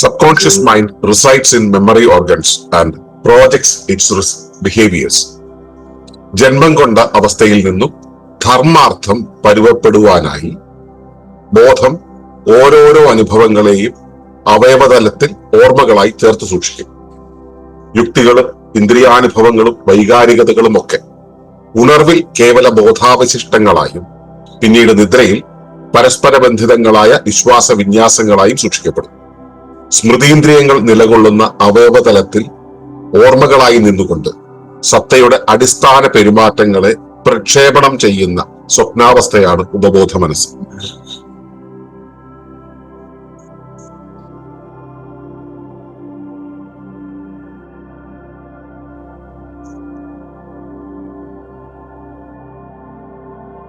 subconscious mind resides in memory organs and projects its behaviors. ജന്മം കൊണ്ട അവസ്ഥയിൽ നിന്നും ധർമാർത്ഥം പരുവപ്പെടുവാനായി ബോധം ഓരോരോ അനുഭവങ്ങളെയും അവയവതലത്തിൽ ഓർമ്മകളായി ചേർത്ത് സൂക്ഷിക്കും. യുക്തികളും ഇന്ദ്രിയാനുഭവങ്ങളും വൈകാരികതകളും ഒക്കെ ഉണർവിൽ കേവല ബോധാവശിഷ്ടങ്ങളായും പിന്നീട് നിദ്രയിൽ പരസ്പര ബന്ധിതങ്ങളായ വിശ്വാസ വിന്യാസങ്ങളായും സൂക്ഷിക്കപ്പെടും. സ്മൃതീന്ദ്രിയങ്ങൾ നിലകൊള്ളുന്ന അവയവതലത്തിൽ ഓർമ്മകളായി നിന്നുകൊണ്ട് സത്തയുടെ അടിസ്ഥാന പെരുമാറ്റങ്ങളെ പ്രക്ഷേപണം ചെയ്യുന്ന സ്വപ്നാവസ്ഥയാണ് ഉപബോധ മനസ്സ്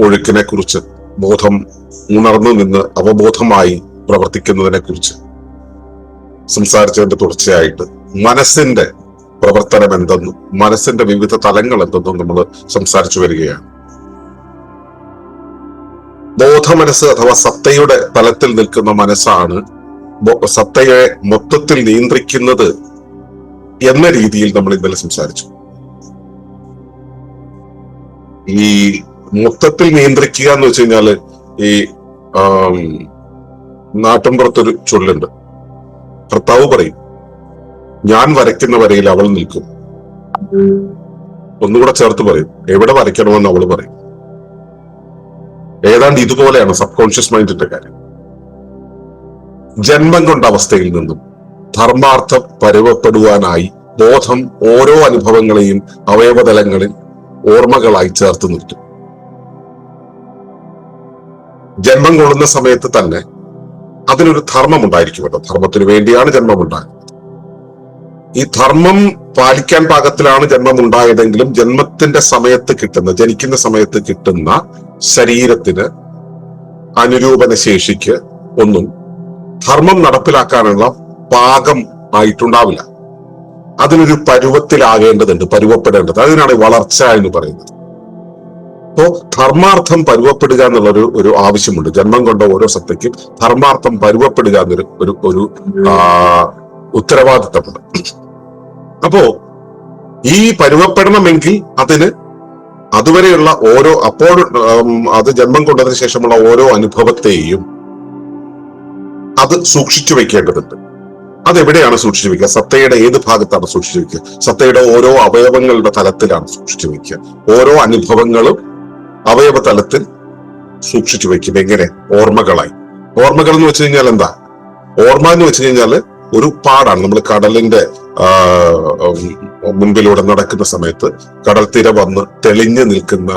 ഒഴുക്കിനെ കുറിച്ച് ബോധം ഉണർന്നു നിന്ന് അവബോധമായി പ്രവർത്തിക്കുന്നതിനെ കുറിച്ച് സംസാരിച്ചതിന്റെ തുടർച്ചയായിട്ട് മനസ്സിന്റെ പ്രവർത്തനം എന്തെന്നും മനസ്സിന്റെ വിവിധ തലങ്ങൾ എന്തെന്നും നമ്മൾ സംസാരിച്ചു വരികയാണ്. ബോധമനസ് അഥവാ സത്തയുടെ തലത്തിൽ നിൽക്കുന്ന മനസ്സാണ് സത്തയെ മൊത്തത്തിൽ നിയന്ത്രിക്കുന്നത് എന്ന രീതിയിൽ നമ്മൾ ഇന്നലെ സംസാരിച്ചു. ഈ മൊത്തത്തിൽ നിയന്ത്രിക്കുക എന്ന് വെച്ച് കഴിഞ്ഞാൽ ഈ നാട്ടിൻപുറത്തൊരു ചൊല്ലുണ്ട്. ഭർത്താവ് പറയും ഞാൻ വരയ്ക്കുന്ന വരയിൽ അവൾ നിൽക്കും. ഒന്നുകൂടെ ചേർത്ത് പറയും എവിടെ വരയ്ക്കണമെന്ന് അവൾ പറയും. ഏതാണ്ട് ഇതുപോലെയാണ് സബ് കോൺഷ്യസ് മൈൻഡിന്റെ കാര്യം. ജന്മം കൊണ്ട അവസ്ഥയിൽ നിന്നും ധർമാർത്ഥം പരുവപ്പെടുവാനായി ബോധം ഓരോ അനുഭവങ്ങളെയും അവയവതലങ്ങളിൽ ഓർമ്മകളായി ചേർത്ത് നിർത്തും. ജന്മം കൊള്ളുന്ന സമയത്ത് തന്നെ അതിനൊരു ധർമ്മം ഉണ്ടായിരിക്കും ഉണ്ടായിരിക്കുമല്ലോ ധർമ്മത്തിന് വേണ്ടിയാണ് ജന്മം ഉണ്ടായത് ഈ ധർമ്മം പാലിക്കാൻ പാകത്തിലാണ് ജന്മം ഉണ്ടായതെങ്കിലും ജന്മത്തിന്റെ സമയത്ത് കിട്ടുന്ന ജനിക്കുന്ന സമയത്ത് കിട്ടുന്ന ശരീരത്തിന് അനുരൂപന ശേഷിക്ക് ഒന്നും ധർമ്മം നടപ്പിലാക്കാനുള്ള പാകം ആയിട്ടുണ്ടാവില്ല. അതിനൊരു പരുവത്തിലാകേണ്ടതുണ്ട് പരുവപ്പെടേണ്ടത്. അതിനാണ് വളർച്ച എന്ന് പറയുന്നത്. അപ്പോ ധർമാർത്ഥം പരുവപ്പെടുക എന്നുള്ള ഒരു ഒരു ആവശ്യമുണ്ട്. ജന്മം കൊണ്ട ഓരോ സത്തയ്ക്കും ധർമാർത്ഥം പരുവപ്പെടുക എന്നൊരു ഒരു ഒരു ഉത്തരവാദിത്തമുണ്ട്. അപ്പോ ഈ പരുവപ്പെടണമെങ്കിൽ അതിന് അതുവരെയുള്ള ഓരോ അപ്പോൾ അത് ജന്മം കൊണ്ടതിന് ശേഷമുള്ള ഓരോ അനുഭവത്തെയും അത് സൂക്ഷിച്ചു വെക്കേണ്ടതുണ്ട്. അതെവിടെയാണ് സൂക്ഷിച്ചു വെക്കുക? സത്തയുടെ ഏത് ഭാഗത്താണ് സൂക്ഷിച്ചു വെക്കുക? സത്തയുടെ ഓരോ അവയവങ്ങളുടെ തലത്തിലാണ് സൂക്ഷിച്ചു വെക്കുക. ഓരോ അനുഭവങ്ങളും അവയവ തലത്തിൽ സൂക്ഷിച്ചു വെക്കും എങ്ങനെ? ഓർമ്മകളായി. ഓർമ്മകൾ എന്ന് വെച്ച് കഴിഞ്ഞാൽ എന്താ? ഓർമ്മ എന്ന് വെച്ച് കഴിഞ്ഞാൽ ഒരു പാടാണ്. നമ്മൾ കടലിന്റെ മുൻപിലൂടെ നടക്കുന്ന സമയത്ത് കടൽ തിര വന്ന് തെളിഞ്ഞു നിൽക്കുന്ന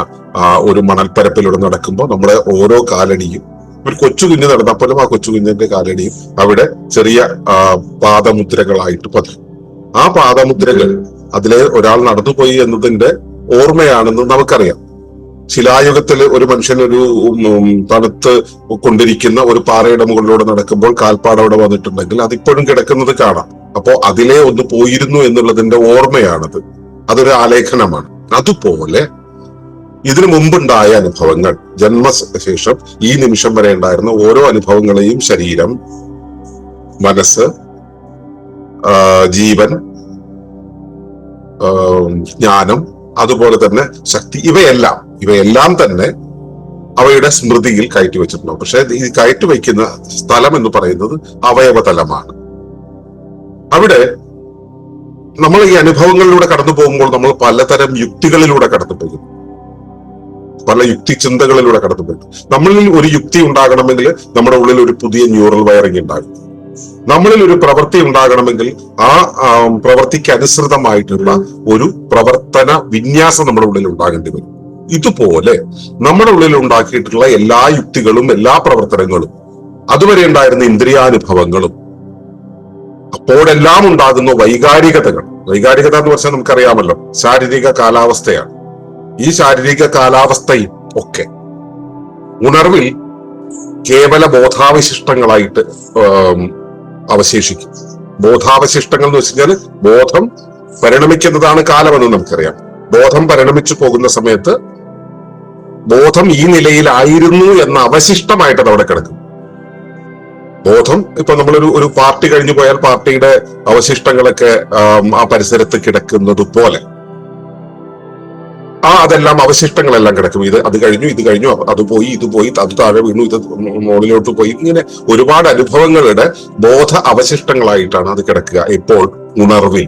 ആ ഒരു മണൽപ്പരപ്പിലൂടെ നടക്കുമ്പോൾ നമ്മുടെ ഓരോ കാലടിയും ഒരു കൊച്ചു കുഞ്ഞ് നടന്നപ്പോഴും ആ കൊച്ചു കുഞ്ഞിന്റെ കാലടിയും അവിടെ ചെറിയ പാദമുദ്രകളായിട്ട് പതിയും ആ പാദമുദ്രകൾ അതിലെ ഒരാൾ നടന്നുപോയി എന്നതിന്റെ ഓർമ്മയാണെന്ന് നമുക്കറിയാം. ശിലായുഗത്തിൽ ഒരു മനുഷ്യൻ ഒരു തണുത്ത് കൊണ്ടിരിക്കുന്ന ഒരു പാറയുടെ മുകളിലൂടെ നടക്കുമ്പോൾ കാൽപ്പാട് അവിടെ വന്നിട്ടുണ്ടെങ്കിൽ അതിപ്പോഴും കിടക്കുന്നത് കാണാം. അപ്പോ അതിലെ ഒന്ന് പോയിരുന്നു എന്നുള്ളതിന്റെ ഓർമ്മയാണത്. അതൊരു ആലേഖനമാണ്. അതുപോലെ ഇതിനു മുമ്പുണ്ടായ അനുഭവങ്ങൾ ജന്മശേഷം ഈ നിമിഷം വരെ ഉണ്ടായിരുന്ന ഓരോ അനുഭവങ്ങളെയും ശരീരം മനസ്സ് ജീവൻ ജ്ഞാനം അതുപോലെ തന്നെ ശക്തി ഇവയെല്ലാം ഇവയെല്ലാം തന്നെ അവയുടെ സ്മൃതിയിൽ കയറ്റി വെച്ചിട്ടുണ്ടാവും. പക്ഷെ ഈ കയറ്റി വയ്ക്കുന്ന സ്ഥലം എന്ന് പറയുന്നത് അവയവതലമാണ്. അവിടെ നമ്മൾ ഈ അനുഭവങ്ങളിലൂടെ കടന്നു പോകുമ്പോൾ നമ്മൾ പലതരം യുക്തികളിലൂടെ കടന്നു പോകും പല യുക്തി ചിന്തകളിലൂടെ കടന്നു പോകും നമ്മളിൽ ഒരു യുക്തി ഉണ്ടാകണമെങ്കിൽ നമ്മുടെ ഉള്ളിൽ ഒരു പുതിയ ന്യൂറൽ വയറിംഗ് ഉണ്ടാകും. നമ്മളിൽ ഒരു പ്രവൃത്തി ഉണ്ടാകണമെങ്കിൽ ആ, പ്രവൃത്തിക്ക് അനുസൃതമായിട്ടുള്ള ഒരു പ്രവർത്തന വിന്യാസം നമ്മുടെ ഉള്ളിൽ ഉണ്ടാകേണ്ടി വരും. ഇതുപോലെ നമ്മുടെ ഉള്ളിൽ ഉണ്ടാക്കിയിട്ടുള്ള എല്ലാ യുക്തികളും എല്ലാ പ്രവർത്തനങ്ങളും അതുവരെ ഉണ്ടായിരുന്ന ഇന്ദ്രിയാനുഭവങ്ങളും അപ്പോഴെല്ലാം ഉണ്ടാകുന്ന വൈകാരികതകൾ. വൈകാരികത എന്ന് വെച്ചാൽ നമുക്കറിയാമല്ലോ ശാരീരിക കാലാവസ്ഥയാണ്. ഈ ശാരീരിക കാലാവസ്ഥയും ഒക്കെ ഉണർവിൽ കേവല ബോധാവശിഷ്ടങ്ങളായിട്ട് അവശേഷിക്കും. ബോധാവശിഷ്ടങ്ങൾ എന്ന് വെച്ച് ബോധം പരിണമിക്കുന്നതാണ് കാലമെന്ന് നമുക്കറിയാം. ബോധം പരിണമിച്ചു പോകുന്ന സമയത്ത് ബോധം ഈ നിലയിലായിരുന്നു എന്ന അവശിഷ്ടമായിട്ട് അത് അവിടെ കിടക്കും. ബോധം ഇപ്പൊ നമ്മളൊരു ഒരു പാർട്ടി കഴിഞ്ഞു പോയാൽ പാർട്ടിയുടെ അവശിഷ്ടങ്ങളൊക്കെ ആ പരിസരത്ത് കിടക്കുന്നത് പോലെ. ആ അതെല്ലാം അവശിഷ്ടങ്ങളെല്ലാം കിടക്കും. ഇത് അത് കഴിഞ്ഞു ഇത് കഴിഞ്ഞു അത് പോയി ഇത് പോയി അത് താഴെ വീണു ഇത് മുകളിലോട്ട് പോയി. ഇങ്ങനെ ഒരുപാട് അനുഭവങ്ങളുടെ ബോധ അവശിഷ്ടങ്ങളായിട്ടാണ് അത് കിടക്കുക. ഇപ്പോൾ ഉണർവിൽ.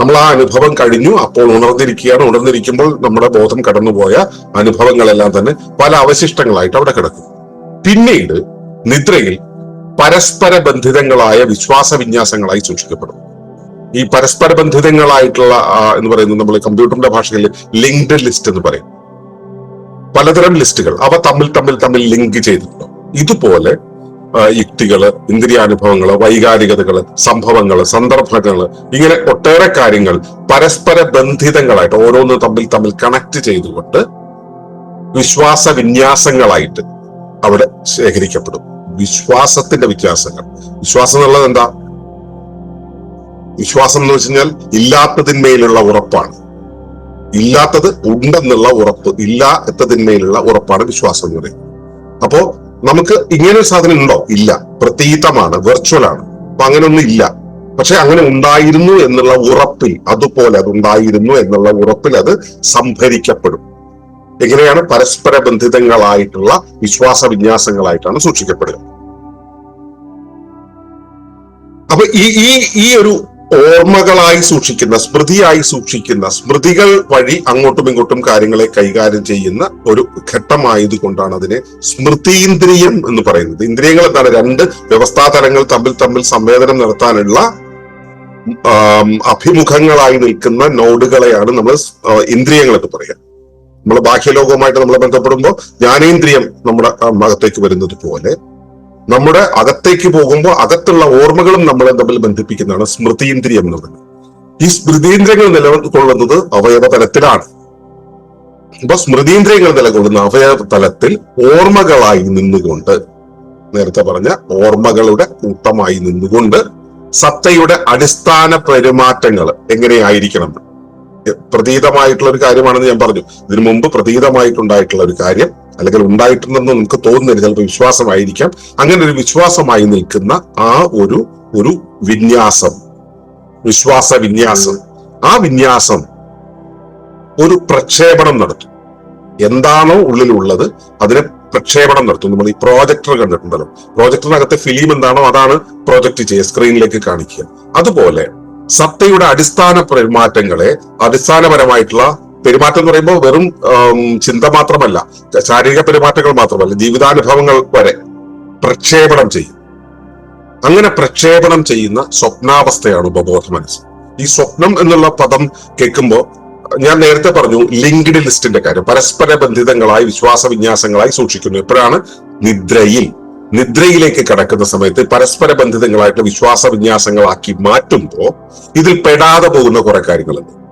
നമ്മൾ ആ അനുഭവം കഴിഞ്ഞു. അപ്പോൾ ഉണർന്നിരിക്കുകയാണ്. ഉണർന്നിരിക്കുമ്പോൾ നമ്മുടെ ബോധം കടന്നുപോയ അനുഭവങ്ങളെല്ലാം തന്നെ പല അവശിഷ്ടങ്ങളായിട്ട് അവിടെ കിടക്കും. പിന്നീട് നിദ്രയിൽ പരസ്പര ബന്ധിതങ്ങളായ വിശ്വാസ വിന്യാസങ്ങളായി സൂക്ഷിക്കപ്പെടും ഈ പരസ്പര ബന്ധിതങ്ങളായിട്ടുള്ള എന്ന് പറയുന്നത് നമ്മൾ കമ്പ്യൂട്ടറിന്റെ ഭാഷയിൽ ലിങ്ക്ഡ് ലിസ്റ്റ് എന്ന് പറയും. പലതരം ലിസ്റ്റുകൾ. അവ തമ്മിൽ തമ്മിൽ തമ്മിൽ ലിങ്ക് ചെയ്തിട്ടുണ്ടോ? ഇതുപോലെ യുക്തികൾ ഇന്ദ്രിയാനുഭവങ്ങൾ വൈകാരികതകൾ സംഭവങ്ങൾ സന്ദർഭങ്ങൾ ഇങ്ങനെ ഒട്ടേറെ കാര്യങ്ങൾ പരസ്പര ബന്ധിതങ്ങളായിട്ട് ഓരോന്ന് തമ്മിൽ തമ്മിൽ കണക്ട് ചെയ്തുകൊണ്ട് വിശ്വാസ വിന്യാസങ്ങളായിട്ട് അവിടെ ശേഖരിക്കപ്പെടും. വിശ്വാസത്തിന്റെ വ്യത്യാസങ്ങൾ. വിശ്വാസം എന്നുള്ളത് എന്താ? വിശ്വാസം എന്ന് വെച്ച് കഴിഞ്ഞാൽ ഇല്ലാത്തതിന്മേലുള്ള ഉറപ്പാണ്. ഇല്ലാത്തത് ഉണ്ടെന്നുള്ള ഉറപ്പ് ഇല്ലാത്തതിന്മേലുള്ള ഉറപ്പാണ് വിശ്വാസം എന്ന് പറയുന്നത്. അപ്പോ നമുക്ക് ഇങ്ങനെ ഒരു സാധനം ഉണ്ടോ? ഇല്ല. പ്രതീതമാണ് വെർച്വൽ ആണ്. അപ്പൊ അങ്ങനെയൊന്നും ഇല്ല. പക്ഷെ അങ്ങനെ ഉണ്ടായിരുന്നു എന്നുള്ള ഉറപ്പിൽ അതുപോലെ അത് ഉണ്ടായിരുന്നു എന്നുള്ള ഉറപ്പിൽ അത് സംഭരിക്കപ്പെടും. എങ്ങനെയാണ് പരസ്പര ബന്ധിതങ്ങളായിട്ടുള്ള വിശ്വാസ വിന്യാസങ്ങളായിട്ടാണ് സൂക്ഷിക്കപ്പെടുക. അപ്പൊ ഈ ഈ ഒരു ഓർമ്മകളായി സൂക്ഷിക്കുന്ന സ്മൃതിയായി സൂക്ഷിക്കുന്ന സ്മൃതികൾ വഴി അങ്ങോട്ടും ഇങ്ങോട്ടും കാര്യങ്ങളെ കൈകാര്യം ചെയ്യുന്ന ഒരു ഘട്ടമായതുകൊണ്ടാണ് അതിനെ സ്മൃതീന്ദ്രിയം എന്ന് പറയുന്നത്. ഇന്ദ്രിയങ്ങൾ എന്താണ് രണ്ട് വ്യവസ്ഥാതലങ്ങൾ തമ്മിൽ തമ്മിൽ സംവേദനം നടത്താനുള്ള അഭിമുഖങ്ങളായി നിൽക്കുന്ന നോഡുകളെയാണ് നമ്മൾ ഇന്ദ്രിയങ്ങൾ എന്ന് പറയുക. നമ്മൾ ബാഹ്യലോകവുമായിട്ട് നമ്മൾ ബന്ധപ്പെടുമ്പോൾ ജ്ഞാനേന്ദ്രിയം നമ്മുടെ അകത്തേക്ക് വരുന്നത് പോലെ നമ്മുടെ അകത്തേക്ക് പോകുമ്പോൾ അകത്തുള്ള ഓർമ്മകളും നമ്മളെ തമ്മിൽ ബന്ധിപ്പിക്കുന്നതാണ് സ്മൃതീന്ദ്രിയം എന്ന് പറയുന്നത് ഈ സ്മൃതീന്ദ്രിയങ്ങൾ നിലകൊള്ളുന്നത് അവയവ തലത്തിലാണ് അപ്പൊ സ്മൃതീന്ദ്രിയങ്ങൾ നിലകൊള്ളുന്ന അവയവ തലത്തിൽ ഓർമ്മകളായി നിന്നുകൊണ്ട് നേരത്തെ പറഞ്ഞ ഓർമ്മകളുടെ കൂട്ടമായി നിന്നുകൊണ്ട് സത്തയുടെ അടിസ്ഥാന പെരുമാറ്റങ്ങൾ എങ്ങനെയായിരിക്കണം? പ്രതീതമായിട്ടുള്ള ഒരു കാര്യമാണെന്ന് ഞാൻ പറഞ്ഞു. ഇതിനു മുമ്പ് പ്രതീതമായിട്ടുണ്ടായിട്ടുള്ള ഒരു കാര്യം അല്ലെങ്കിൽ ഉണ്ടായിട്ടുണ്ടെന്ന് നമുക്ക് തോന്നുന്നില്ല ചിലപ്പോൾ വിശ്വാസമായിരിക്കാം. അങ്ങനെ ഒരു വിശ്വാസമായി നിൽക്കുന്ന ആ ഒരു ഒരു വിന്യാസം വിശ്വാസ വിന്യാസം. ആ വിന്യാസം ഒരു പ്രക്ഷേപണം നടത്തും. എന്താണോ ഉള്ളിലുള്ളത് അതിനെ പ്രക്ഷേപണം നടത്തും. നമ്മൾ ഈ പ്രോജക്ടർ കണ്ടിട്ടുണ്ടല്ലോ. പ്രോജക്ടറിനകത്തെ ഫിലിം എന്താണോ അതാണ് പ്രോജക്ട് ചെയ്യുക സ്ക്രീനിലേക്ക് കാണിക്കുക. അതുപോലെ സത്തയുടെ അടിസ്ഥാന പെരുമാറ്റങ്ങളെ അടിസ്ഥാനപരമായിട്ടുള്ള പെരുമാറ്റം എന്ന് പറയുമ്പോൾ വെറും ചിന്ത മാത്രമല്ല ശാരീരിക പെരുമാറ്റങ്ങൾ മാത്രമല്ല ജീവിതാനുഭവങ്ങൾ വരെ പ്രക്ഷേപണം ചെയ്യും. അങ്ങനെ പ്രക്ഷേപണം ചെയ്യുന്ന സ്വപ്നാവസ്ഥയാണ് ഉപബോധ മനസ്സ്. ഈ സ്വപ്നം എന്നുള്ള പദം കേൾക്കുമ്പോൾ ഞാൻ നേരത്തെ പറഞ്ഞു ലിങ്ക്ഡ് ലിസ്റ്റിന്റെ കാര്യം പരസ്പര ബന്ധിതങ്ങളായി വിശ്വാസ വിന്യാസങ്ങളായി സൂക്ഷിക്കുന്നു. എപ്പോഴാണ്? നിദ്രയിൽ. നിദ്രയിലേക്ക് കടക്കുന്ന സമയത്ത് പരസ്പര ബന്ധിതങ്ങളായിട്ട് വിശ്വാസ വിന്യാസങ്ങളാക്കി മാറ്റുമ്പോൾ ഇതിൽ പെടാതെ പോകുന്ന കുറെ കാര്യങ്ങളുണ്ട്.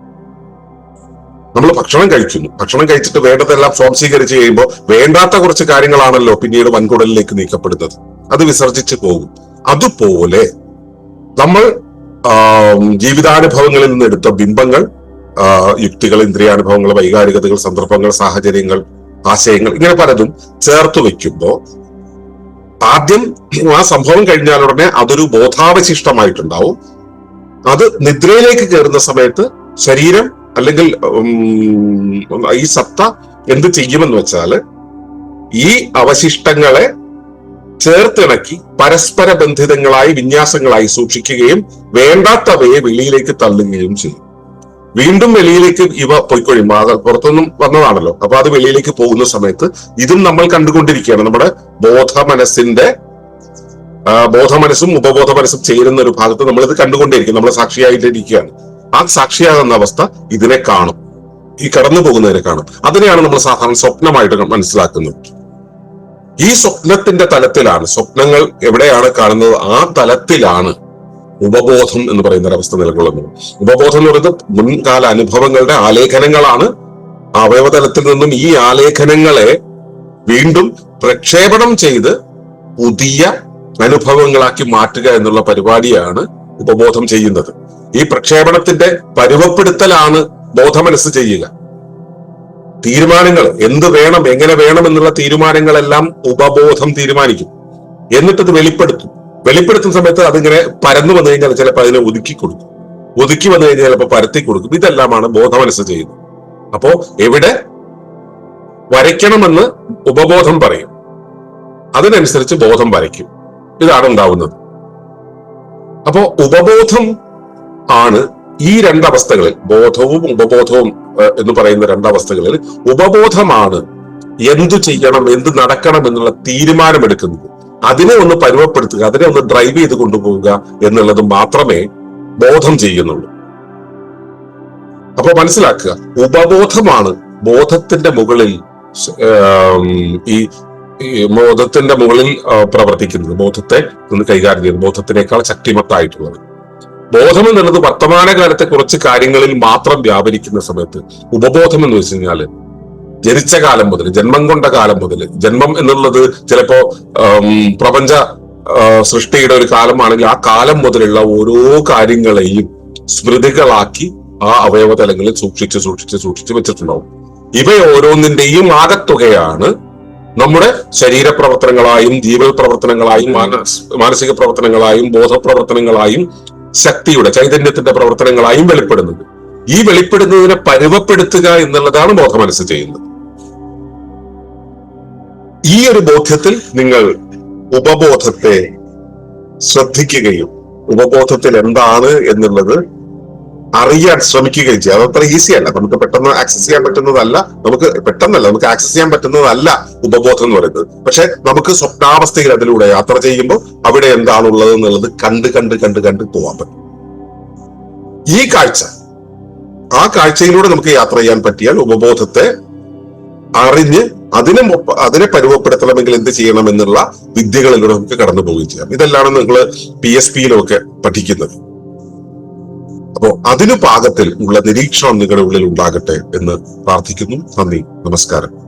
നമ്മൾ ഭക്ഷണം കഴിക്കുന്നു. ഭക്ഷണം കഴിച്ചിട്ട് വേണ്ടതെല്ലാം സ്വാംശീകരിച്ച് കഴിയുമ്പോൾ വേണ്ടാത്ത കുറച്ച് കാര്യങ്ങളാണല്ലോ പിന്നീട് വൻകുടലിലേക്ക് നീക്കപ്പെടുന്നത്. അത് വിസർജിച്ച് പോകും. അതുപോലെ നമ്മൾ ജീവിതാനുഭവങ്ങളിൽ നിന്ന് എടുത്ത ബിംബങ്ങൾ യുക്തികൾ ഇന്ദ്രിയാനുഭവങ്ങൾ വൈകാരികതകൾ സന്ദർഭങ്ങൾ സാഹചര്യങ്ങൾ ആശയങ്ങൾ ഇങ്ങനെ പലതും ചേർത്ത് വെക്കുമ്പോൾ ആദ്യം ആ സംഭവം കഴിഞ്ഞാൽ ഉടനെ അതൊരു ബോധാവശിഷ്ടമായിട്ടുണ്ടാവും. അത് നിദ്രയിലേക്ക് കയറുന്ന സമയത്ത് ശരീരം അല്ലെങ്കിൽ ഈ സത്ത എന്ത് ചെയ്യുമെന്ന് വെച്ചാൽ ഈ അവശിഷ്ടങ്ങളെ ചേർത്തിണക്കി പരസ്പര ബന്ധിതങ്ങളായി വിന്യാസങ്ങളായി സൂക്ഷിക്കുകയും വേണ്ടാത്തവയെ വെളിയിലേക്ക് തള്ളുകയും ചെയ്യും. വീണ്ടും വെളിയിലേക്ക് ഇവ പോയിക്കൊഴിയും. അത് പുറത്തൊന്നും വന്നതാണല്ലോ. അപ്പൊ അത് വെളിയിലേക്ക് പോകുന്ന സമയത്ത് ഇതും നമ്മൾ കണ്ടുകൊണ്ടിരിക്കുകയാണ്. നമ്മുടെ ബോധ മനസ്സിന്റെ ബോധ മനസ്സും ഉപബോധ മനസ്സും ചേരുന്ന ഒരു ഭാഗത്ത് നമ്മൾ ഇത് കണ്ടുകൊണ്ടിരിക്കും. നമ്മൾ സാക്ഷിയായിട്ടിരിക്കുകയാണ്. ആ സാക്ഷിയാകുന്ന അവസ്ഥ ഇതിനെ കാണും. ഈ കടന്നു പോകുന്നതിനെ കാണും. അതിനെയാണ് നമ്മൾ സാധാരണ സ്വപ്നമായിട്ട് മനസ്സിലാക്കുന്നത്. ഈ സ്വപ്നത്തിന്റെ തലത്തിലാണ് സ്വപ്നങ്ങൾ എവിടെയാണ് കാണുന്നത്? ആ തലത്തിലാണ് ഉപബോധം എന്ന് പറയുന്ന ഒരവസ്ഥ നിലകൊള്ളുന്നത്. ഉപബോധം എന്ന് പറയുന്നത് മുൻകാല അനുഭവങ്ങളുടെ ആലേഖനങ്ങളാണ്. അവയവതലത്തിൽ നിന്നും ഈ ആലേഖനങ്ങളെ വീണ്ടും പ്രക്ഷേപണം ചെയ്ത് പുതിയ അനുഭവങ്ങളാക്കി മാറ്റുക എന്നുള്ള പരിപാടിയാണ് ഉപബോധം ചെയ്യുന്നത്. ഈ പ്രക്ഷേപണത്തിന്റെ പരുവപ്പെടുത്തലാണ് ബോധമനസ് ചെയ്യുക. തീരുമാനങ്ങൾ എന്ത് വേണം എങ്ങനെ വേണം എന്നുള്ള തീരുമാനങ്ങളെല്ലാം ഉപബോധം തീരുമാനിക്കും. എന്നിട്ടത് വെളിപ്പെടുത്തും. വെളിപ്പെടുത്തുന്ന സമയത്ത് അതിങ്ങനെ പരന്നു വന്നു കഴിഞ്ഞാൽ ചിലപ്പോൾ അതിനെ ഒതുക്കി കൊടുക്കും. ഒതുക്കി വന്നു കഴിഞ്ഞാൽ ചിലപ്പോൾ പരത്തി കൊടുക്കും. ഇതെല്ലാമാണ് ബോധമനസ് ചെയ്യുന്നത്. അപ്പോ എവിടെ വരയ്ക്കണമെന്ന് ഉപബോധം പറയും. അതിനനുസരിച്ച് ബോധം വരയ്ക്കും. ഇതാണ് ഉണ്ടാവുന്നത്. അപ്പോ ഉപബോധം ആണ് ഈ രണ്ടവസ്ഥകളിൽ ബോധവും ഉപബോധവും എന്ന് പറയുന്ന രണ്ടവസ്ഥകളിൽ ഉപബോധമാണ് എന്തു ചെയ്യണം എന്ത് നടക്കണം എന്നുള്ള തീരുമാനമെടുക്കുന്നത്. അതിനെ ഒന്ന് പരുവപ്പെടുത്തുക അതിനെ ഒന്ന് ഡ്രൈവ് ചെയ്ത് കൊണ്ടുപോവുക എന്നുള്ളത് മാത്രമേ ബോധം ചെയ്യുന്നുള്ളൂ. അപ്പൊ മനസ്സിലാക്കുക ഉപബോധമാണ് ബോധത്തിന്റെ മുകളിൽ ഈ ഈ ബോധത്തിന്റെ മുകളിൽ പ്രവർത്തിക്കുന്നത്. ബോധത്തെ കൈകാര്യം ചെയ്യുന്നത് ബോധത്തിനേക്കാൾ ശക്തിമത്തായിട്ടുള്ളത് ബോധം എന്നുള്ളത് വർത്തമാനകാലത്തെ കുറച്ച് കാര്യങ്ങളിൽ മാത്രം വ്യാപരിക്കുന്ന സമയത്ത് ഉപബോധം എന്ന് വെച്ച് കഴിഞ്ഞാൽ ജനിച്ച കാലം മുതൽ ജന്മം കൊണ്ട കാലം മുതൽ ജന്മം എന്നുള്ളത് ചിലപ്പോ പ്രപഞ്ച സൃഷ്ടിയുടെ ഒരു കാലമാണെങ്കിൽ ആ കാലം മുതലുള്ള ഓരോ കാര്യങ്ങളെയും സ്മൃതികളാക്കി ആ അവയവതലങ്ങളിൽ സൂക്ഷിച്ച് സൂക്ഷിച്ച് സൂക്ഷിച്ച് വെച്ചിട്ടുണ്ടാവും. ഇവ ഓരോന്നിന്റെയും ആകത്തുകയാണ് നമ്മുടെ ശരീരപ്രവർത്തനങ്ങളായും ജീവൽ പ്രവർത്തനങ്ങളായും മാനസ് മാനസിക പ്രവർത്തനങ്ങളായും ബോധപ്രവർത്തനങ്ങളായും ശക്തിയുടെ ചൈതന്യത്തിന്റെ പ്രവർത്തനങ്ങളായും വെളിപ്പെടുന്നത് ഈ വെളിപ്പെടുന്നതിനെ പരുവപ്പെടുത്തുക എന്നുള്ളതാണ് ബോധമനസ്സ് ചെയ്യുന്നത്. ഈ ഒരു ബോധ്യത്തിൽ നിങ്ങൾ ഉപബോധത്തെ ശ്രദ്ധിക്കുകയും ഉപബോധത്തിൽ എന്താണ് എന്നുള്ളത് അറിയാൻ ശ്രമിക്കുകയും ചെയ്യുക അതത്ര ഈസി അല്ല. നമുക്ക് പെട്ടെന്ന് ആക്സസ് ചെയ്യാൻ പറ്റുന്നതല്ല. നമുക്ക് പെട്ടെന്നല്ല. നമുക്ക് ആക്സസ് ചെയ്യാൻ പറ്റുന്നതല്ല ഉപബോധം എന്ന് പറയുന്നത്. പക്ഷെ നമുക്ക് സ്വപ്നാവസ്ഥയിൽ അതിലൂടെ യാത്ര ചെയ്യുമ്പോൾ അവിടെ എന്താണുള്ളത് എന്നുള്ളത് കണ്ട് കണ്ട് കണ്ട് കണ്ട് പോവാൻ പറ്റും. ഈ കാഴ്ച ആ കാഴ്ചയിലൂടെ നമുക്ക് യാത്ര ചെയ്യാൻ പറ്റിയാൽ ഉപബോധത്തെ അറിഞ്ഞ് അതിനെ അതിനെ പരുവപ്പെടുത്തണമെങ്കിൽ എന്ത് ചെയ്യണം എന്നുള്ള വിദ്യകളിലൂടെ നമുക്ക് കടന്നു പോവുകയും ചെയ്യാം ഇതെല്ലാം നിങ്ങൾ പി എസ് പിയിലൊക്കെ പഠിക്കുന്നത്. അപ്പോ അതിനു പാകത്തിൽ ഉള്ള നിരീക്ഷണം നിങ്ങളുടെ ഉള്ളിൽ ഉണ്ടാകട്ടെ എന്ന് പ്രാർത്ഥിക്കുന്നു. നന്ദി. നമസ്കാരം.